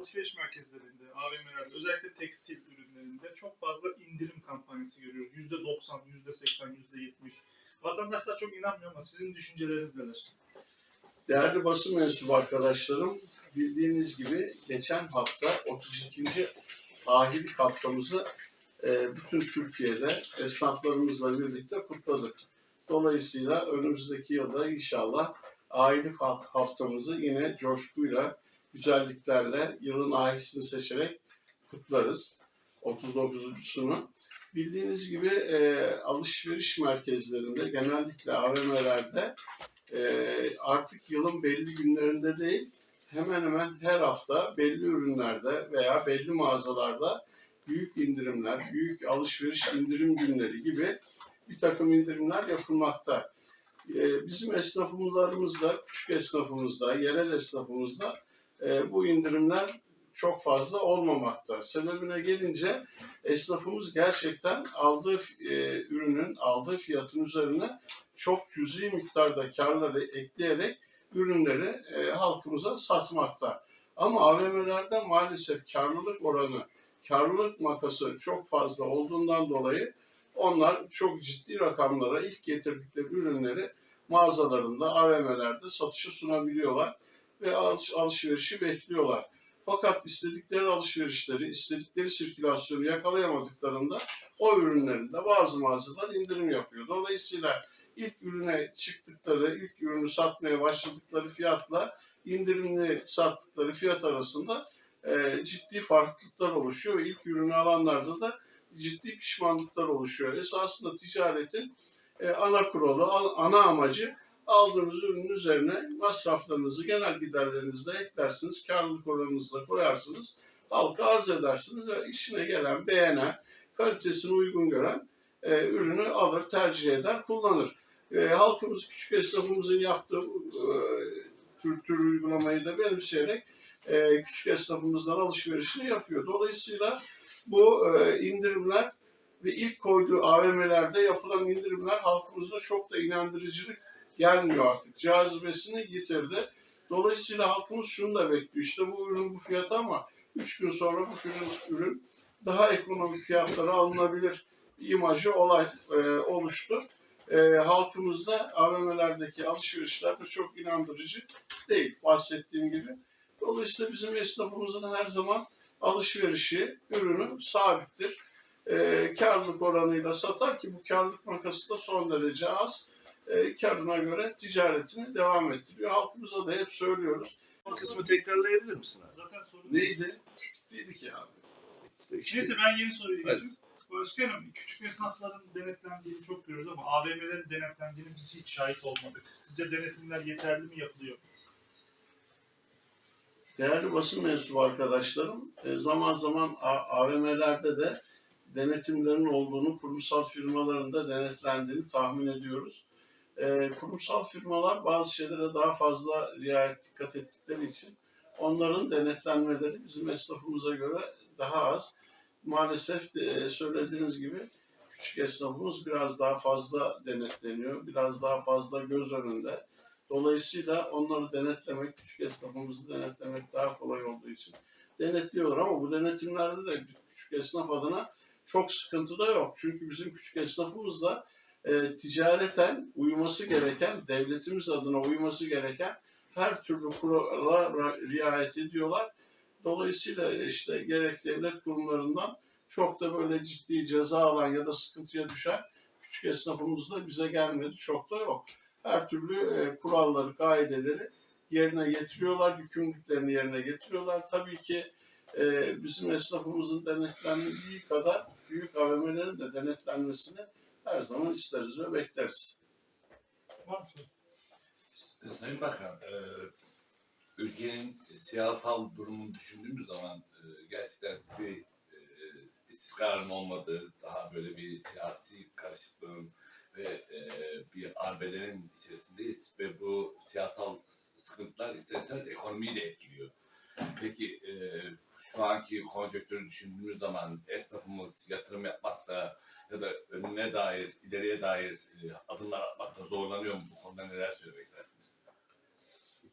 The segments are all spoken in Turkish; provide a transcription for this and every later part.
alışveriş merkezlerinde, AVM'lerde, özellikle tekstil ürünlerinde çok fazla indirim kampanyası görüyoruz. %90, %80, %70. Vatandaşlar çok inanmıyor ama sizin düşünceleriniz neler? Değerli basın mensubu arkadaşlarım, bildiğiniz gibi geçen hafta 32. ahilik haftamızı bütün Türkiye'de esnaflarımızla birlikte kutladık. Dolayısıyla önümüzdeki yılda inşallah ha- haftamızı yine coşkuyla, güzelliklerle yılın ahisini seçerek kutlarız. 39'sunu. Bildiğiniz gibi e, alışveriş merkezlerinde, genellikle AVM'lerde e, artık yılın belli günlerinde değil, hemen hemen her hafta belli ürünlerde veya belli mağazalarda büyük indirimler, büyük alışveriş indirim günleri gibi bir takım indirimler yapılmakta. E, bizim esnafımızda, küçük esnafımızda, yerel esnafımızda e, bu indirimler çok fazla olmamakta. Sebebine gelince esnafımız gerçekten aldığı e, ürünün aldığı fiyatın üzerine çok cüzi miktarda karları ekleyerek ürünleri e, halkımıza satmakta. Ama AVM'lerde maalesef karlılık oranı, karlılık makası çok fazla olduğundan dolayı onlar çok ciddi rakamlara ilk getirdikleri ürünleri mağazalarında, AVM'lerde satışa sunabiliyorlar ve alış- alışverişi bekliyorlar. Fakat istedikleri alışverişleri, istedikleri sirkülasyonu yakalayamadıklarında o ürünlerinde bazı mağazalar indirim yapıyor. Dolayısıyla ilk ürüne çıktıkları, ilk ürünü satmaya başladıkları fiyatla indirimli sattıkları fiyat arasında e, ciddi farklılıklar oluşuyor ve ilk ürünü alanlarda da ciddi pişmanlıklar oluşuyor. Esasında ticaretin e, ana kuralı, ana amacı aldığınız ürünün üzerine masraflarınızı, genel giderlerinizi de eklersiniz, karlılık oranınızı da koyarsınız, halka arz edersiniz ve işine gelen, beğenen, kalitesini uygun gören e, ürünü alır, tercih eder, kullanır. E, halkımız, küçük esnafımızın yaptığı e, tür, tür uygulamayı da benimseyerek e, küçük esnafımızdan alışverişini yapıyor. Dolayısıyla bu e, indirimler ve ilk koyduğu AVM'lerde yapılan indirimler halkımızda çok da inandırıcılık gelmiyor artık. Cazibesini yitirdi. Dolayısıyla halkımız şunu da bekliyor. İşte bu ürün bu fiyat ama 3 gün sonra bu ürün, ürün daha ekonomik fiyatlara alınabilir imajı olay e, oluştu. E, halkımızda AVM'lerdeki alışverişler de çok inandırıcı değil bahsettiğim gibi. Dolayısıyla bizim esnafımızın her zaman alışverişi, ürünü sabittir. E, karlılık oranıyla satar ki bu karlılık makası da son derece az. E, karına göre ticaretini devam ettiriyor. Halkımıza da hep söylüyoruz. O kısmı tekrarlayabilir misin abi? Zaten sorun Neydi? Değildi ki abi. İşte, işte Neyse ben yeni soruyu geçeyim. Başkanım, küçük esnafların denetlendiğini çok görüyoruz ama AVM'lerin denetlendiğini biz hiç şahit olmadık. Sizce denetimler yeterli mi yapılıyor? Değerli basın mensubu arkadaşlarım, e, zaman zaman AVM'lerde de denetimlerin olduğunu, kurumsal firmaların da denetlendiğini tahmin ediyoruz. E, Kurumsal firmalar bazı şeylere daha fazla riayet dikkat ettikleri için onların denetlenmeleri bizim esnafımıza göre daha az. Maalesef de söylediğiniz gibi küçük esnafımız biraz daha fazla denetleniyor, biraz daha fazla göz önünde. Dolayısıyla onları denetlemek, küçük esnafımızı denetlemek daha kolay olduğu için denetliyorlar ama bu denetimlerde de küçük esnaf adına çok sıkıntı da yok. Çünkü bizim küçük esnafımız da e, ticareten uyması gereken, devletimiz adına uyması gereken her türlü kurala ra- riayet ediyorlar. Dolayısıyla işte gerek devlet kurumlarından çok da böyle ciddi ceza alan ya da sıkıntıya düşen küçük esnafımız da bize gelmedi. Çok da yok her türlü e, kuralları, kaideleri yerine getiriyorlar, yükümlülüklerini yerine getiriyorlar. Tabii ki e, bizim esnafımızın denetlendiği kadar büyük AVM'lerin de denetlenmesini her zaman isteriz ve bekleriz. Var mı sorun? Sayın Bakan, e, ülkenin siyasal durumunu düşündüğümüz zaman e, gerçekten bir e, istikrarın olmadığı, daha böyle bir siyasi karışıklığın ve e, bir arbelerin içerisindeyiz ve bu siyasal sıkıntılar ister istemez ekonomiyi de etkiliyor. Peki e, şu anki konjonktürü düşündüğümüz zaman esnafımız yatırım yapmakta ya da önüne dair, ileriye dair e, adımlar atmakta zorlanıyor mu? Bu konuda neler söylemek istersiniz?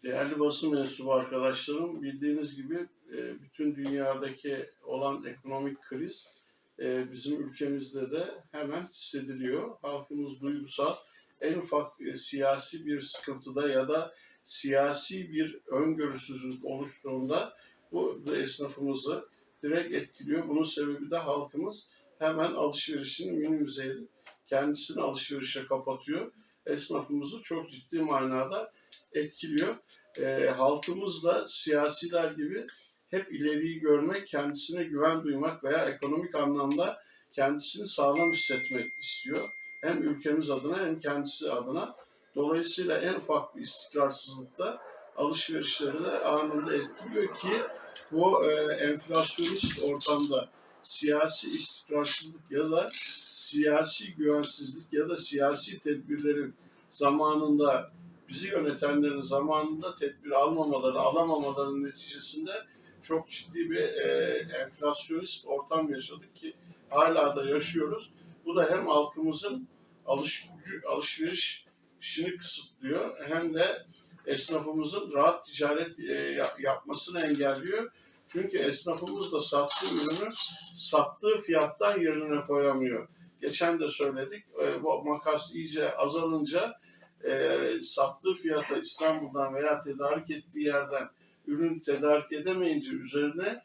Değerli basın mensubu arkadaşlarım, bildiğiniz gibi e, bütün dünyadaki olan ekonomik kriz e, bizim ülkemizde de hemen hissediliyor. Halkımız duygusal, en ufak siyasi bir sıkıntıda ya da siyasi bir öngörüsüzlük oluştuğunda bu esnafımızı direkt etkiliyor. Bunun sebebi de halkımız hemen alışverişini minimize edip kendisini alışverişe kapatıyor. Esnafımızı çok ciddi manada etkiliyor. Ee, halkımız da siyasiler gibi hep ileriyi görmek, kendisine güven duymak veya ekonomik anlamda kendisini sağlam hissetmek istiyor. Hem ülkemiz adına hem kendisi adına. Dolayısıyla en ufak bir istikrarsızlıkta alışverişleri de anında etkiliyor ki bu e, enflasyonist ortamda siyasi istikrarsızlık ya da siyasi güvensizlik ya da siyasi tedbirlerin zamanında bizi yönetenlerin zamanında tedbir almamaları, alamamaların neticesinde çok ciddi bir e, enflasyonist ortam yaşadık ki hala da yaşıyoruz. Bu da hem halkımızın alış, alışveriş işini kısıtlıyor hem de esnafımızın rahat ticaret e, yap- yapmasını engelliyor. Çünkü esnafımız da sattığı ürünü sattığı fiyattan yerine koyamıyor. Geçen de söyledik, e, bu makas iyice azalınca e, sattığı fiyata İstanbul'dan veya tedarik ettiği yerden ürün tedarik edemeyince üzerine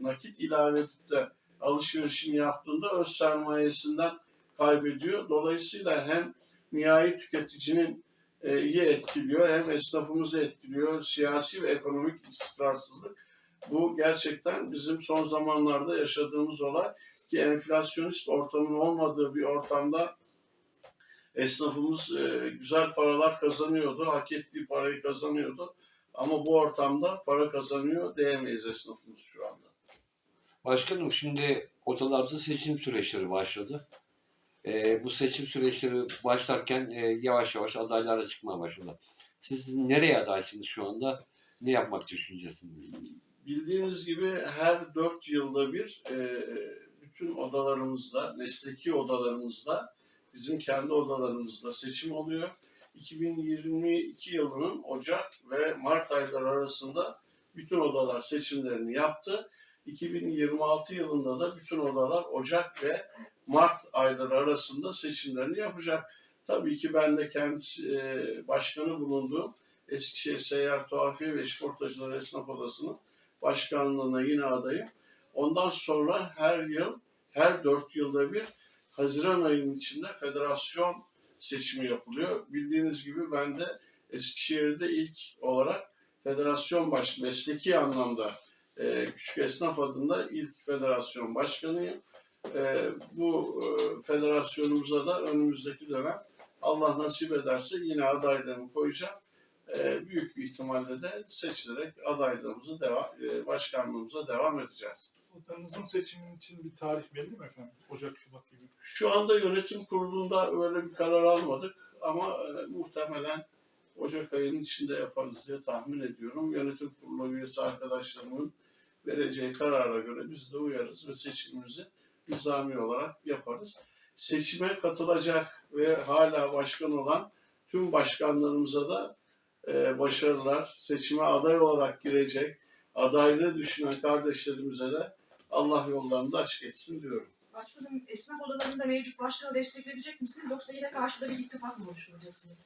nakit ilave edip de alışverişini yaptığında öz sermayesinden kaybediyor. Dolayısıyla hem nihai tüketicinin iyi etkiliyor hem esnafımızı etkiliyor. Siyasi ve ekonomik istikrarsızlık. Bu gerçekten bizim son zamanlarda yaşadığımız olay ki enflasyonist ortamın olmadığı bir ortamda esnafımız e, güzel paralar kazanıyordu, hak ettiği parayı kazanıyordu. Ama bu ortamda para kazanıyor diyemeyiz esnafımız şu anda. Başkanım şimdi odalarda seçim süreçleri başladı. Ee, bu seçim süreçleri başlarken e, yavaş yavaş adaylara çıkmaya başladı. Siz nereye adaysınız şu anda? Ne yapmak düşüneceksiniz? Bildiğiniz gibi her dört yılda bir e, bütün odalarımızda, mesleki odalarımızda, bizim kendi odalarımızda seçim oluyor. 2022 yılının Ocak ve Mart ayları arasında bütün odalar seçimlerini yaptı. 2026 yılında da bütün odalar Ocak ve Mart ayları arasında seçimlerini yapacak. Tabii ki ben de kendisi e, başkanı bulunduğum Eskişehir Seyyar Tuhafiye ve İşportacılar Esnaf Odası'nın başkanlığına yine adayım. Ondan sonra her yıl, her dört yılda bir Haziran ayının içinde federasyon seçimi yapılıyor. Bildiğiniz gibi ben de Eskişehir'de ilk olarak federasyon baş, mesleki anlamda e, Küçük Esnaf adında ilk federasyon başkanıyım. E, bu e, federasyonumuza da önümüzdeki dönem Allah nasip ederse yine adaylarımı koyacağım. E, büyük bir ihtimalle de seçilerek adaylığımızı devam, e, başkanlığımıza devam edeceğiz. Odanızın seçimi için bir tarih belli mi efendim? Ocak, Şubat gibi. Şu anda yönetim kurulunda öyle bir karar almadık ama e, muhtemelen Ocak ayının içinde yaparız diye tahmin ediyorum. Yönetim kurulu üyesi arkadaşlarımın vereceği karara göre biz de uyarız ve seçimimizi nizami olarak yaparız. Seçime katılacak ve hala başkan olan tüm başkanlarımıza da e, başarılar. Seçime aday olarak girecek, adaylığı düşünen kardeşlerimize de Allah yollarını da açık etsin diyorum. Başkanım esnaf odalarında mevcut başkanı destekleyebilecek misiniz yoksa yine karşıda bir ittifak mı oluşturacaksınız?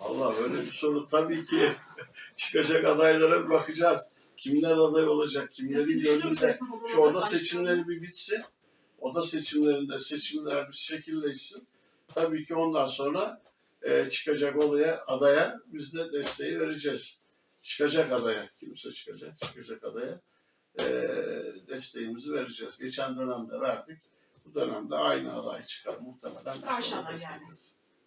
Allah öyle bir soru tabii ki çıkacak adaylara bakacağız. Kimler aday olacak, kimlerin gönlünde. Şu oda seçimleri bir bitsin. Oda seçimlerinde seçimler bir şekilleşsin. Tabii ki ondan sonra e, çıkacak olaya, adaya biz de desteği vereceğiz. Çıkacak adaya, kimse çıkacak, çıkacak adaya e, desteğimizi vereceğiz. Geçen dönemde verdik. Bu dönemde aynı aday çıkar muhtemelen. Karşı aday yani.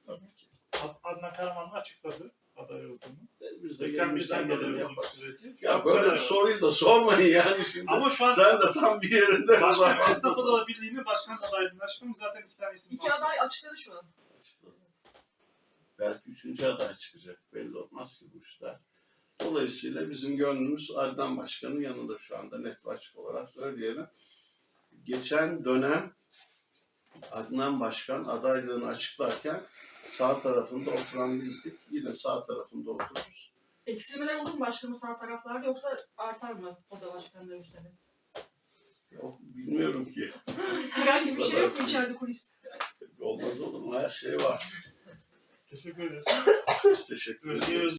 Tabii ki. Ad- Adnan Karaman açıkladı aday olduğunu. E, Biz de Bekar bir elimizden sen geleni aday yaparız. olduğu sürece. Ya böyle bir soruyu da sormayın yani şimdi. Ama şu an Sen de tam bir yerinde Başkan. Esnaf Odaları Birliği'nin başkan adaylığını açıkladım. Zaten iki tane isim İki aday açıkladı şu an. Belki üçüncü aday çıkacak. Belli olmaz ki bu işler. Dolayısıyla bizim gönlümüz Adnan Başkan'ın yanında şu anda net açık olarak söyleyelim. Geçen dönem Adnan Başkan adaylığını açıklarken sağ tarafında oturan bizdik. Yine sağ tarafında otururuz. Eksilmeler olur mu başkanın sağ taraflarda yoksa artar mı oda başkanları üstelik? Yok, bilmiyorum ki. Herhangi bir şey yok mu içeride kulis? Olmaz olur mu? Her şey var. Teşekkür ederiz. Teşekkür ederim. Özge Öz